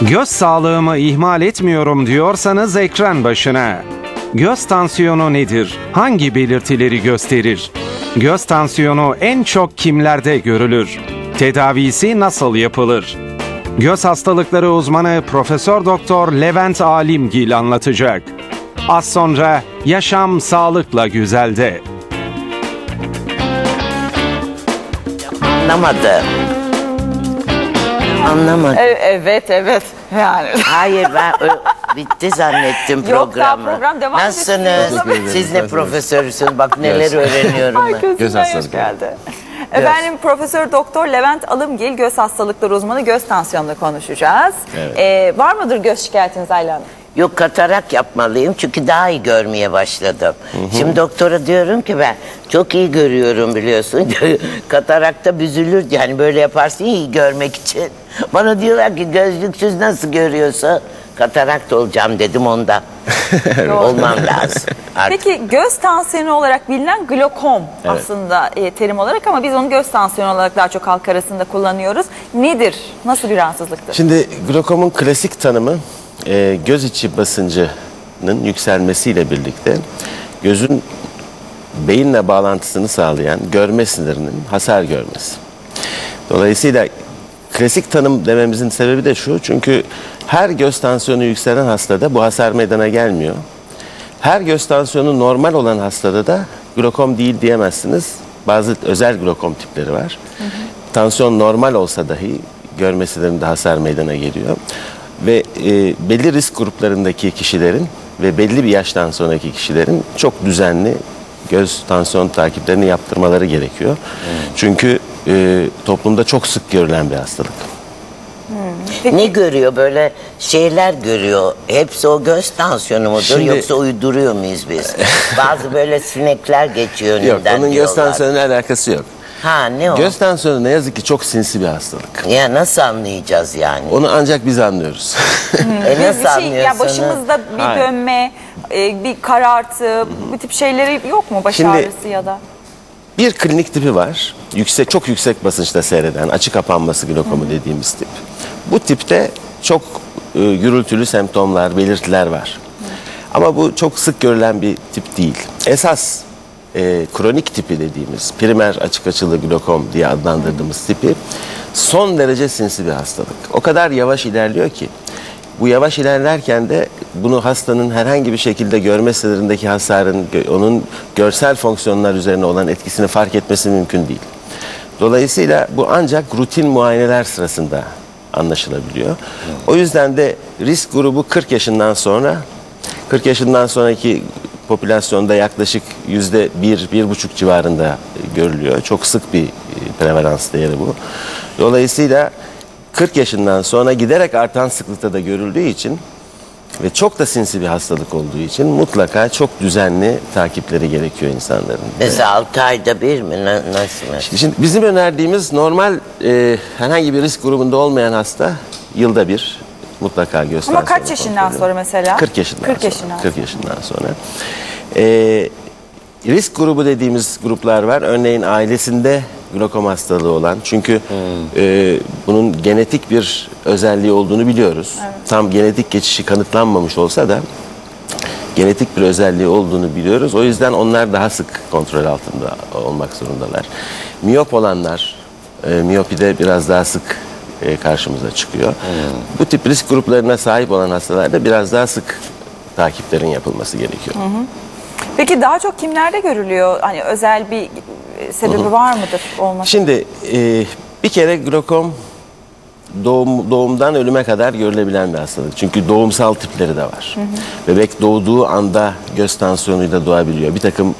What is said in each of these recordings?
Göz sağlığımı ihmal etmiyorum diyorsanız ekran başına. Göz tansiyonu nedir? Hangi belirtileri gösterir? Göz tansiyonu en çok kimlerde görülür? Tedavisi nasıl yapılır? Göz hastalıkları uzmanı Profesör Doktor Levent Alimgil anlatacak. Az sonra Yaşam Sağlıkla Güzel'de. Anlamadım. Anlamadım. E- Evet evet yani. Hayır ben ö- bitti zannettim Yok, daha programı. program devam Nasılsınız? ediyor. Teşekkür ederim. Siz ne Nasılsınız? profesörüsünüz? Bak neler öğreniyorum ben. Göz Gözünden yaş hastalıkları. geldi. Efendim Profesör Doktor Levent Alımgil göz hastalıkları uzmanı göz tansiyonunu konuşacağız. Evet. Ee, var mıdır göz şikayetiniz Ayla Hanım? Yok katarak yapmalıyım çünkü daha iyi görmeye başladım. Şimdi doktora diyorum ki ben çok iyi görüyorum biliyorsun. Katarakta büzülür yani böyle yaparsın iyi görmek için. Bana diyorlar ki gözlüksüz nasıl görüyorsa katarakt olacağım dedim ondan. Olmam lazım. Artık. Peki göz tansiyonu olarak bilinen glokom aslında e, terim olarak ama biz onu göz tansiyonu olarak daha çok halk arasında kullanıyoruz. Nedir? Nasıl bir rahatsızlıktır? Şimdi glokomun klasik tanımı e, göz içi basıncının yükselmesiyle birlikte gözün beyinle bağlantısını sağlayan görme sinirinin hasar görmesi. Dolayısıyla klasik tanım dememizin sebebi de şu. Çünkü her göz tansiyonu yükselen hastada bu hasar meydana gelmiyor. Her göz tansiyonu normal olan hastada da glokom değil diyemezsiniz. Bazı özel glokom tipleri var. Tansiyon normal olsa dahi görme hasar meydana geliyor. Ve e, belli risk gruplarındaki kişilerin ve belli bir yaştan sonraki kişilerin çok düzenli göz tansiyon takiplerini yaptırmaları gerekiyor. Çünkü e, toplumda çok sık görülen bir hastalık. Ne görüyor böyle şeyler görüyor. Hepsi o göz tansiyonu mudur Şimdi- yoksa uyduruyor muyuz biz? Bazı böyle sinekler geçiyor Yok, önünden onun göz diyorlar. tansiyonuyla alakası yok. Ha ne o? Göz tansiyonu ne yazık ki çok sinsi bir hastalık. Ya nasıl anlayacağız yani? Onu ancak biz anlıyoruz. E Biz nasıl bir şey, anlıyorsunuz? ya başımızda bir Hayır. dönme, e, bir karartı, bu tip şeyleri yok mu? Baş Şimdi- ağrısı ya da? Bir klinik tipi var. Yüksek, çok yüksek basınçta seyreden, açık kapanması glokomu dediğimiz tip. Bu tipte çok e, gürültülü semptomlar, belirtiler var. Ama bu çok sık görülen bir tip değil. Esas e, kronik tipi dediğimiz, primer açık açılı glokom diye adlandırdığımız tipi son derece sinsi bir hastalık. O kadar yavaş ilerliyor ki bu yavaş ilerlerken de bunu hastanın herhangi bir şekilde görme sınırındaki hasarın onun görsel fonksiyonlar üzerine olan etkisini fark etmesi mümkün değil. Dolayısıyla bu ancak rutin muayeneler sırasında anlaşılabiliyor. O yüzden de risk grubu 40 yaşından sonra 40 yaşından sonraki popülasyonda yaklaşık yüzde bir, bir buçuk civarında görülüyor. Çok sık bir e, prevalans değeri bu. Dolayısıyla 40 yaşından sonra giderek artan sıklıkta da görüldüğü için ve çok da sinsi bir hastalık olduğu için mutlaka çok düzenli takipleri gerekiyor insanların. Mesela 6 ayda bir mi? Na- nasıl mı? Şimdi bizim önerdiğimiz normal e, herhangi bir risk grubunda olmayan hasta yılda bir mutlaka göz Ama kaç yaşından kontrolü. sonra mesela? 40 yaşından 40 sonra. yaşından 40 yaşından sonra. E, risk grubu dediğimiz gruplar var. Örneğin ailesinde glokom hastalığı olan. Çünkü e, bunun genetik bir özelliği olduğunu biliyoruz. Tam genetik geçişi kanıtlanmamış olsa da genetik bir özelliği olduğunu biliyoruz. O yüzden onlar daha sık kontrol altında olmak zorundalar. Miyop olanlar, e, miyopide biraz daha sık e, karşımıza çıkıyor. Bu tip risk gruplarına sahip olan hastalarda biraz daha sık takiplerin yapılması gerekiyor. Peki daha çok kimlerde görülüyor? Hani özel bir sebebi var mıdır olması? Şimdi e, bir kere glokom doğum, doğumdan ölüme kadar görülebilen bir hastalık. Çünkü doğumsal tipleri de var. Bebek doğduğu anda göz tansiyonuyla doğabiliyor. Bir takım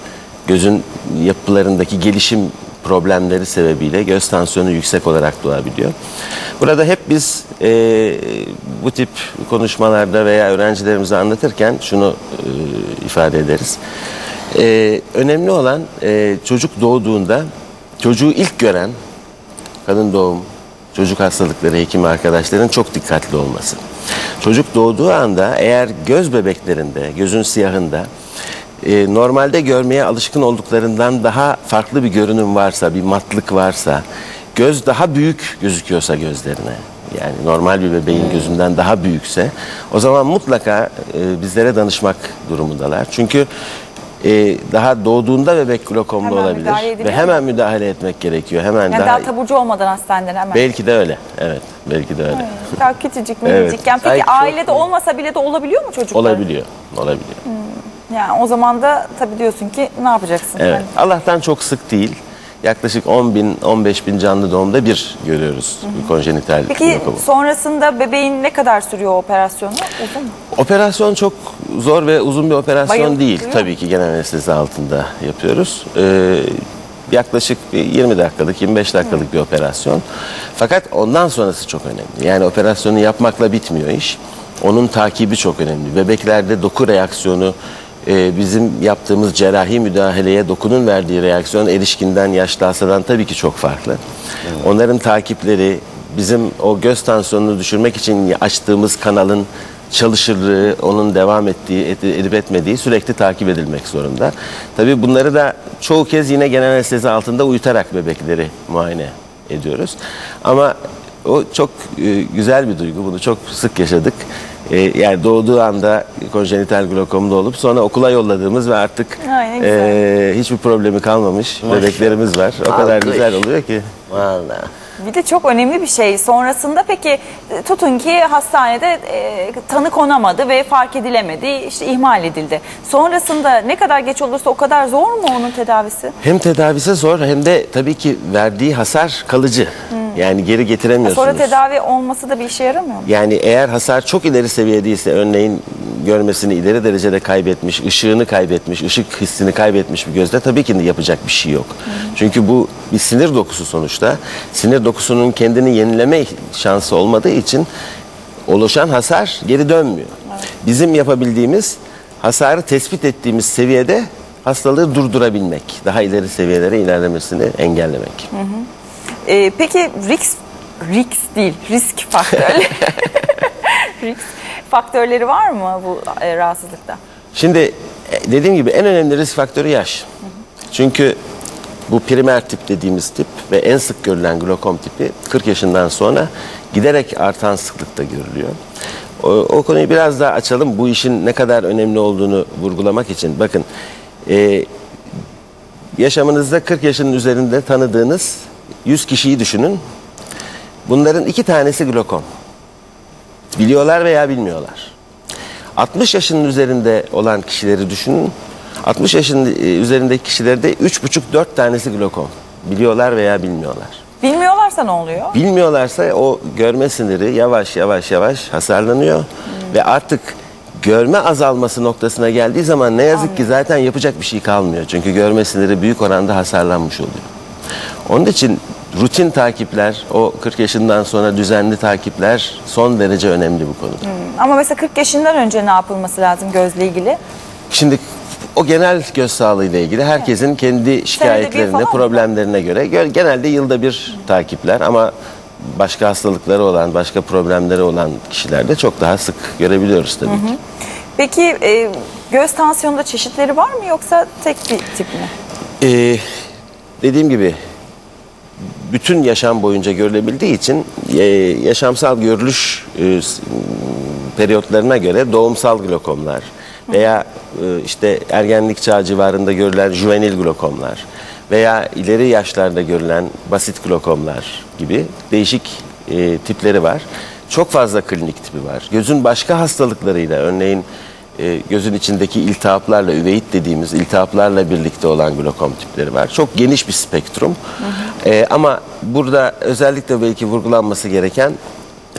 gözün yapılarındaki gelişim problemleri sebebiyle göz tansiyonu yüksek olarak doğabiliyor. Burada hep biz e, bu tip konuşmalarda veya öğrencilerimize anlatırken şunu e, ifade ederiz. E, önemli olan e, çocuk doğduğunda çocuğu ilk gören kadın doğum, çocuk hastalıkları hekimi arkadaşların çok dikkatli olması. Çocuk doğduğu anda eğer göz bebeklerinde, gözün siyahında e, normalde görmeye alışkın olduklarından daha farklı bir görünüm varsa, bir matlık varsa, göz daha büyük gözüküyorsa gözlerine yani normal bir bebeğin gözünden daha büyükse o zaman mutlaka e, bizlere danışmak durumundalar. Çünkü e, daha doğduğunda bebek glokomlu Hemen olabilir ve hemen müdahale etmek gerekiyor. Hemen Yani daha, daha taburcu olmadan hastaneden hemen. belki de öyle. Evet, belki de öyle. Daha küçücük Evet. minicikken. Peki Ay, çok ailede olmasa bile de olabiliyor mu çocuklar? Olabiliyor. Olabiliyor. Yani o zaman da tabii diyorsun ki ne yapacaksın? Evet. Hani Allah'tan çok sık değil. Yaklaşık 10 bin, 15 bin canlı doğumda bir görüyoruz bu konjenital Peki glokomu. sonrasında bebeğin ne kadar sürüyor operasyonu? Uzun mu? Operasyon çok zor ve uzun bir operasyon Bayılıyor değil. Tabii ki genel anestezi altında yapıyoruz. Ee, yaklaşık bir 20 dakikalık, 25 dakikalık bir operasyon. Fakat ondan sonrası çok önemli. Yani operasyonu yapmakla bitmiyor iş. Onun takibi çok önemli. Bebeklerde doku reaksiyonu, e, bizim yaptığımız cerrahi müdahaleye dokunun verdiği reaksiyon erişkinden, yaşlı hastadan tabii ki çok farklı. Onların takipleri, bizim o göz tansiyonunu düşürmek için açtığımız kanalın çalışırlığı, onun devam ettiği, et- edip etmediği sürekli takip edilmek zorunda. Tabii bunları da çoğu kez yine genel anestezi altında uyutarak bebekleri muayene ediyoruz. Ama o çok e, güzel bir duygu. Bunu çok sık yaşadık. E, yani doğduğu anda konjenital glokomda olup sonra okula yolladığımız ve artık Ay, ne e, hiçbir problemi kalmamış bebeklerimiz var. O kadar Alkış. güzel oluyor ki. Vallahi. Bir de çok önemli bir şey. Sonrasında peki e, tutun ki hastanede e, tanı konamadı ve fark edilemedi, işte ihmal edildi. Sonrasında ne kadar geç olursa o kadar zor mu onun tedavisi? Hem tedavisi zor hem de tabii ki verdiği hasar kalıcı. Yani geri getiremiyorsunuz. Sonra tedavi olması da bir işe yaramıyor mu? Yani eğer hasar çok ileri seviyedeyse örneğin görmesini ileri derecede kaybetmiş, ışığını kaybetmiş, ışık hissini kaybetmiş bir gözde tabii ki de yapacak bir şey yok. Çünkü bu bir sinir dokusu sonuçta. Sinir dokusunun kendini yenileme şansı olmadığı için oluşan hasar geri dönmüyor. Bizim yapabildiğimiz hasarı tespit ettiğimiz seviyede hastalığı durdurabilmek, daha ileri seviyelere ilerlemesini engellemek. E, peki risk, risk değil, risk faktörleri. risk faktörleri var mı bu e, rahatsızlıkta? Şimdi e, dediğim gibi en önemli risk faktörü yaş. Çünkü bu primer tip dediğimiz tip ve en sık görülen glokom tipi 40 yaşından sonra giderek artan sıklıkta görülüyor. O, o konuyu biraz daha açalım. Bu işin ne kadar önemli olduğunu vurgulamak için. Bakın e, yaşamınızda 40 yaşının üzerinde tanıdığınız 100 kişiyi düşünün. Bunların iki tanesi glokom. Biliyorlar veya bilmiyorlar. 60 yaşının üzerinde olan kişileri düşünün. 60 yaşın e, üzerindeki kişilerde 3,5-4 tanesi glokom. Biliyorlar veya bilmiyorlar. Bilmiyorlarsa ne oluyor? Bilmiyorlarsa o görme siniri yavaş yavaş yavaş hasarlanıyor. Ve artık görme azalması noktasına geldiği zaman ne yazık ki zaten yapacak bir şey kalmıyor. Çünkü görme siniri büyük oranda hasarlanmış oluyor. Onun için rutin takipler, o 40 yaşından sonra düzenli takipler son derece önemli bu konuda. Ama mesela 40 yaşından önce ne yapılması lazım gözle ilgili? Şimdi o genel göz sağlığı ile ilgili herkesin kendi şikayetlerine, problemlerine göre gö- genelde yılda bir takipler ama başka hastalıkları olan, başka problemleri olan kişilerde çok daha sık görebiliyoruz tabii ki. Peki e, göz tansiyonunda çeşitleri var mı yoksa tek bir tip mi? Ee, dediğim gibi bütün yaşam boyunca görülebildiği için e, yaşamsal görülüş e, periyotlarına göre doğumsal glokomlar veya e, işte ergenlik çağı civarında görülen juvenil glokomlar veya ileri yaşlarda görülen basit glokomlar gibi değişik e, tipleri var. Çok fazla klinik tipi var. Gözün başka hastalıklarıyla örneğin e, gözün içindeki iltihaplarla, üveit dediğimiz iltihaplarla birlikte olan glokom tipleri var. Çok geniş bir spektrum. E, ama burada özellikle belki vurgulanması gereken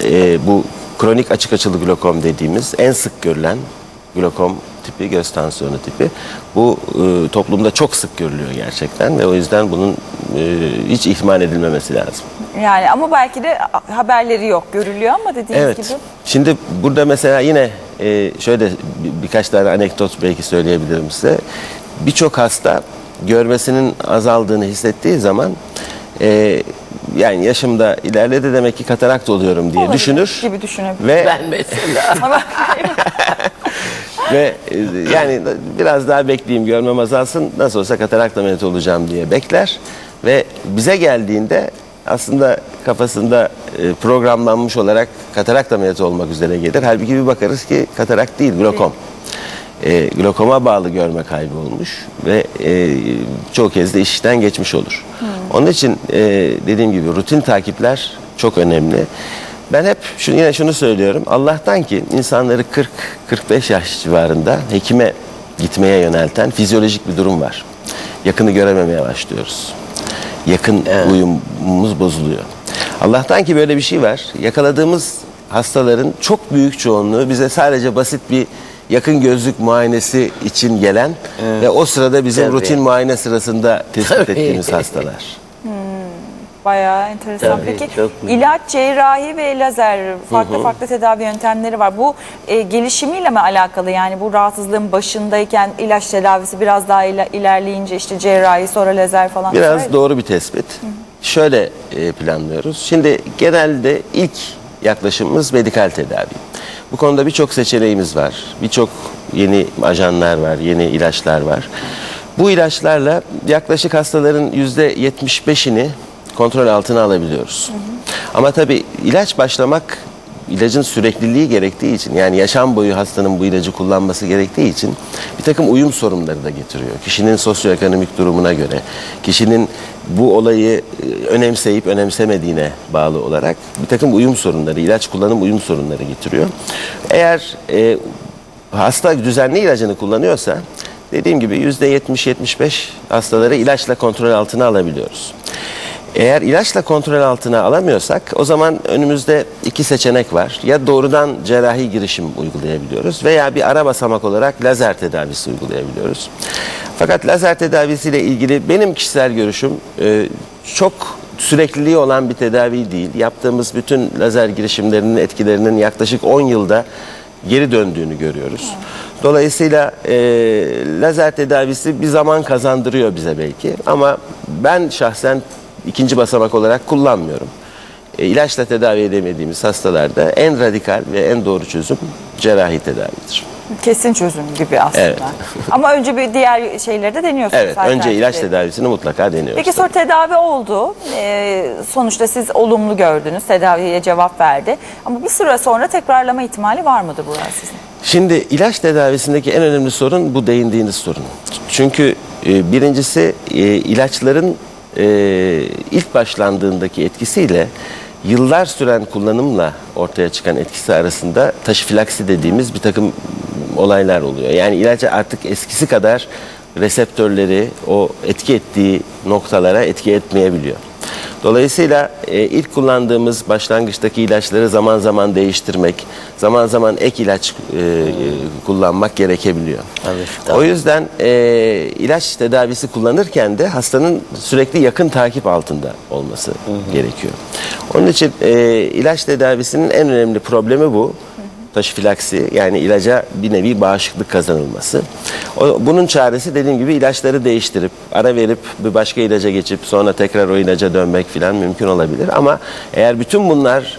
e, bu kronik açık açılı glokom dediğimiz en sık görülen glokom tipi, göz tansiyonu tipi. Bu e, toplumda çok sık görülüyor gerçekten ve o yüzden bunun e, hiç ihmal edilmemesi lazım. Yani ama belki de haberleri yok görülüyor ama dediğiniz Evet. gibi. Şimdi burada mesela yine e, şöyle bir- birkaç tane anekdot belki söyleyebilirim size. Birçok hasta görmesinin azaldığını hissettiği zaman e, yani yaşımda ilerledi demek ki katarakt oluyorum diye Olabilir düşünür. gibi düşünebilir. Ve Ben mesela. Ve e, yani biraz daha bekleyeyim görmem azalsın nasıl olsa katarakt ameliyatı olacağım diye bekler ve bize geldiğinde aslında kafasında e, programlanmış olarak katarakt ameliyatı olmak üzere gelir. Halbuki bir bakarız ki katarakt değil, glokom. E, glokoma bağlı görme kaybı olmuş ve e, çoğu kez de işten geçmiş olur. Onun için e, dediğim gibi rutin takipler çok önemli. Ben hep şunu, yine şunu söylüyorum. Allah'tan ki insanları 40-45 yaş civarında hekime gitmeye yönelten fizyolojik bir durum var. Yakını görememeye başlıyoruz. Yakın uyumumuz bozuluyor. Allah'tan ki böyle bir şey var. Yakaladığımız hastaların çok büyük çoğunluğu bize sadece basit bir yakın gözlük muayenesi için gelen ve o sırada bizim Tabii. rutin muayene sırasında tespit Tabii. ettiğimiz hastalar. Bayağı enteresan. Tabii, Peki ilaç, cerrahi ve lazer farklı farklı tedavi yöntemleri var. Bu e, gelişimiyle mi alakalı? Yani bu rahatsızlığın başındayken ilaç tedavisi biraz daha ilerleyince işte cerrahi sonra lazer falan. Biraz doğru bir tespit. Şöyle e, planlıyoruz. Şimdi genelde ilk yaklaşımımız medikal tedavi. Bu konuda birçok seçeneğimiz var. Birçok yeni ajanlar var, yeni ilaçlar var. Bu ilaçlarla yaklaşık hastaların yüzde 75'ini kontrol altına alabiliyoruz. Ama tabii ilaç başlamak ilacın sürekliliği gerektiği için yani yaşam boyu hastanın bu ilacı kullanması gerektiği için bir takım uyum sorunları da getiriyor. Kişinin sosyoekonomik durumuna göre, kişinin bu olayı e, önemseyip önemsemediğine bağlı olarak bir takım uyum sorunları, ilaç kullanım uyum sorunları getiriyor. Eğer e, hasta düzenli ilacını kullanıyorsa dediğim gibi %70-75 hastaları ilaçla kontrol altına alabiliyoruz. Eğer ilaçla kontrol altına alamıyorsak o zaman önümüzde iki seçenek var. Ya doğrudan cerrahi girişim uygulayabiliyoruz veya bir ara basamak olarak lazer tedavisi uygulayabiliyoruz. Fakat lazer tedavisiyle ilgili benim kişisel görüşüm e, çok sürekliliği olan bir tedavi değil. Yaptığımız bütün lazer girişimlerinin etkilerinin yaklaşık 10 yılda geri döndüğünü görüyoruz. Dolayısıyla e, lazer tedavisi bir zaman kazandırıyor bize belki ama ben şahsen ikinci basamak olarak kullanmıyorum. E, ilaçla tedavi edemediğimiz hastalarda en radikal ve en doğru çözüm cerrahi tedavidir. Kesin çözüm gibi aslında. Evet. Ama önce bir diğer şeyleri de deniyorsunuz. Evet, önce ilaç tedavisini mutlaka deniyoruz. Peki sonra tedavi oldu. Ee, sonuçta siz olumlu gördünüz. Tedaviye cevap verdi. Ama bir süre sonra tekrarlama ihtimali var mıdır bu sizin? Şimdi ilaç tedavisindeki en önemli sorun bu değindiğiniz sorun. Çünkü e, birincisi e, ilaçların e, ilk başlandığındaki etkisiyle yıllar süren kullanımla ortaya çıkan etkisi arasında taşifilaksi dediğimiz bir takım olaylar oluyor. Yani ilaca artık eskisi kadar reseptörleri o etki ettiği noktalara etki etmeyebiliyor. Dolayısıyla e, ilk kullandığımız başlangıçtaki ilaçları zaman zaman değiştirmek, zaman zaman ek ilaç e, e, kullanmak gerekebiliyor. Evet, O yüzden e, ilaç tedavisi kullanırken de hastanın sürekli yakın takip altında olması gerekiyor. Onun için e, ilaç tedavisinin en önemli problemi bu. Taşifilaksi yani ilaca bir nevi bağışıklık kazanılması. O, bunun çaresi dediğim gibi ilaçları değiştirip ara verip bir başka ilaca geçip sonra tekrar o ilaca dönmek falan mümkün olabilir. Ama eğer bütün bunlar